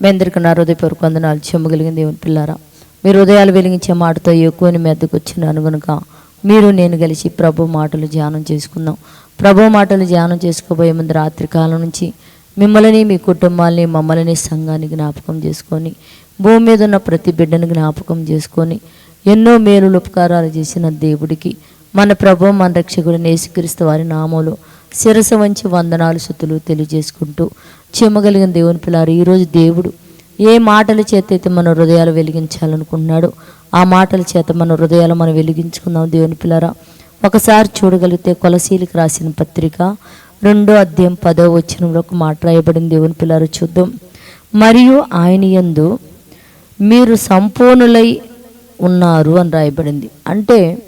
మీ అందరికీ నా హృదయపూర్వక వందనాలు. చెమ్మగలిగిన దేవుని పిల్లారా మీరు హృదయాలు వెలిగించే మాటతో ఎక్కువని మెద్దకు వచ్చినాను అనుగనుక మీరు నేను కలిసి ప్రభు మాటలు ధ్యానం చేసుకుందాం. ప్రభు మాటలు ధ్యానం చేసుకోబోయే ముందు రాత్రి కాలం నుంచి మిమ్మల్ని మీ కుటుంబాల్ని మమ్మల్ని సంఘాన్ని జ్ఞాపకం చేసుకొని భూమి మీద ఉన్న ప్రతి బిడ్డను జ్ఞాపకం చేసుకొని ఎన్నో మేలు ఉపకారాలు చేసిన దేవుడికి మన ప్రభు మన రక్షకుడు నేసుక్రీస్తు వారి నామములు శిరస వంచి వందనాలు శుతులు తెలియజేసుకుంటూ చెమ్మగలిగిన దేవుని పిల్లారు ఈరోజు దేవుడు ఏ మాటల చేత అయితే మన హృదయాలు వెలిగించాలనుకుంటున్నాడో ఆ మాటల చేత మన హృదయాలు మనం వెలిగించుకుందాం దేవుని పిల్లరా. ఒకసారి చూడగలిగితే కొలసీలకు రాసిన పత్రిక రెండో అధ్యాయం పదో వచ్చినంలో ఒక మాట రాయబడింది. దేవుని పిల్లలు చూద్దాం. మరియు ఆయన యందు మీరు సంపూర్ణులై ఉన్నారు అని రాయబడింది. అంటే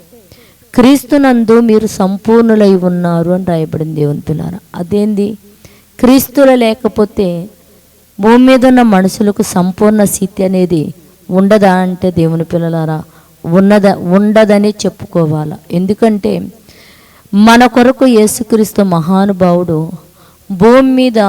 క్రీస్తునందు మీరు సంపూర్ణులై ఉన్నారు అని రాయబడింది దేవుని పిల్లారా. అదేంది? క్రీస్తుల లేకపోతే భూమి మీద ఉన్న మనుషులకు సంపూర్ణ స్థితి అనేది ఉండదా అంటే దేవుని పిల్లలారా ఉన్నద ఉండదని చెప్పుకోవాలా. ఎందుకంటే మన కొరకు యేసుక్రీస్తు మహానుభావుడు భూమి మీద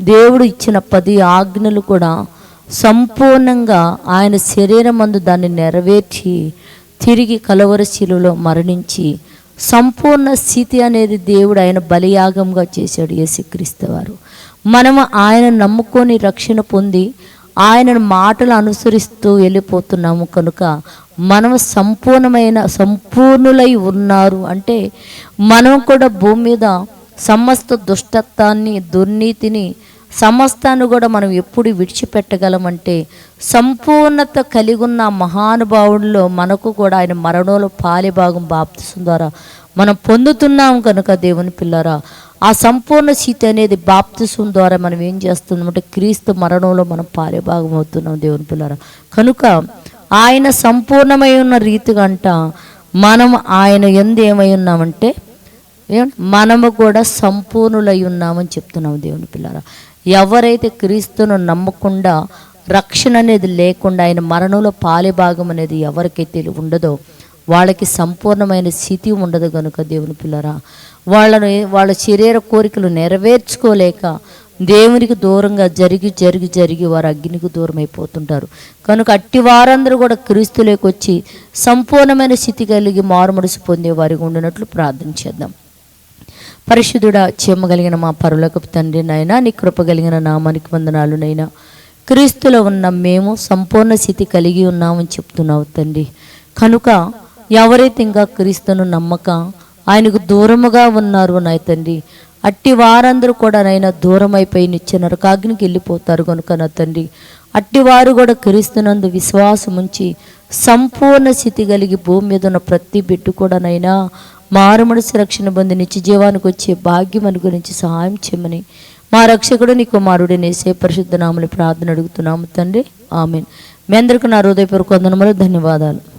దేవుడు ఇచ్చిన పది ఆజ్ఞలు కూడా సంపూర్ణంగా ఆయన శరీరం అందు దాన్ని నెరవేర్చి తిరిగి కలవరశిలులో మరణించి సంపూర్ణ స్థితి అనేది దేవుడు ఆయన బలియాగంగా చేశాడు యేసుక్రీస్తు వారు. మనము ఆయన నమ్ముకొని రక్షణ పొంది ఆయన మాటలు అనుసరిస్తూ వెళ్ళిపోతున్నాము కనుక మనం సంపూర్ణమైన సంపూర్ణులై ఉన్నారు. అంటే మనం కూడా భూమి మీద సమస్త దుష్టత్వాన్ని దుర్నీతిని సమస్తాన్ని కూడా మనం ఎప్పుడు విడిచిపెట్టగలమంటే సంపూర్ణత కలిగి ఉన్న మహానుభావుల్లో మనకు కూడా ఆయన మరణంలో పాలిభాగం బాప్తిసం ద్వారా మనం పొందుతున్నాం కనుక దేవుని పిల్లరా. ఆ సంపూర్ణ సీత అనేది బాప్తిసం ద్వారా మనం ఏం చేస్తున్నామంటే క్రీస్తు మరణంలో మనం పాలిభాగం అవుతున్నాం దేవుని పిల్లరా. కనుక ఆయన సంపూర్ణమై ఉన్న రీతి అంట మనం ఆయన ఎందు ఏమై ఉన్నామంటే మనము కూడా సంపూర్ణులై ఉన్నామని చెప్తున్నాం దేవుని పిల్లరా. ఎవరైతే క్రీస్తును నమ్మకుండా రక్షణ అనేది లేకుండా ఆయన మరణంలో పాలిభాగం అనేది ఎవరికైతే ఉండదో వాళ్ళకి సంపూర్ణమైన స్థితి ఉండదు కనుక దేవుని పిల్లరా. వాళ్ళని వాళ్ళ శరీర కోరికలు నెరవేర్చుకోలేక దేవునికి దూరంగా జరిగి జరిగి జరిగి వారు అగ్నికి దూరం అయిపోతుంటారు కనుక అట్టి వారందరూ కూడా క్రీస్తులోకి వచ్చి సంపూర్ణమైన స్థితి కలిగి మారుమడిసి పొందే వారికి ఉండినట్లు ప్రార్థన చేద్దాం. పరిశుద్ధుడా చెమ్మగలిగిన మా పరులకు తండ్రి నాయన నీ కృప కలిగిన నామానికి వందనాలు నైనా క్రీస్తులో ఉన్న మేము సంపూర్ణ స్థితి కలిగి ఉన్నామని చెప్తున్నావు తండ్రి. కనుక ఎవరైతే ఇంకా క్రీస్తును నమ్మక ఆయనకు దూరముగా ఉన్నారు నాయ తండ్రి అట్టి వారందరూ కూడా నైనా దూరం అయిపోయి నిత్య నరకాగ్నికి వెళ్ళిపోతారు కనుక నా తండ్రి. అట్టి వారు కూడా క్రీస్తునందు విశ్వాసం ఉంచి సంపూర్ణ స్థితి కలిగి భూమి మీద ఉన్న ప్రతి బిడ్డ కూడా నైనా మారుమనసు రక్షణ పొంది నిత్య జీవానికి వచ్చే భాగ్యం అనుగురించి సహాయం చేయమని మా రక్షకుడు నీ కుమారుడు నేసే పరిశుద్ధ నామని ప్రార్థన అడుగుతున్నాము తండ్రి. ఆమెన్. మీ అందరికీ నా హృదయపూర్వక వందనములు ధన్యవాదాలు.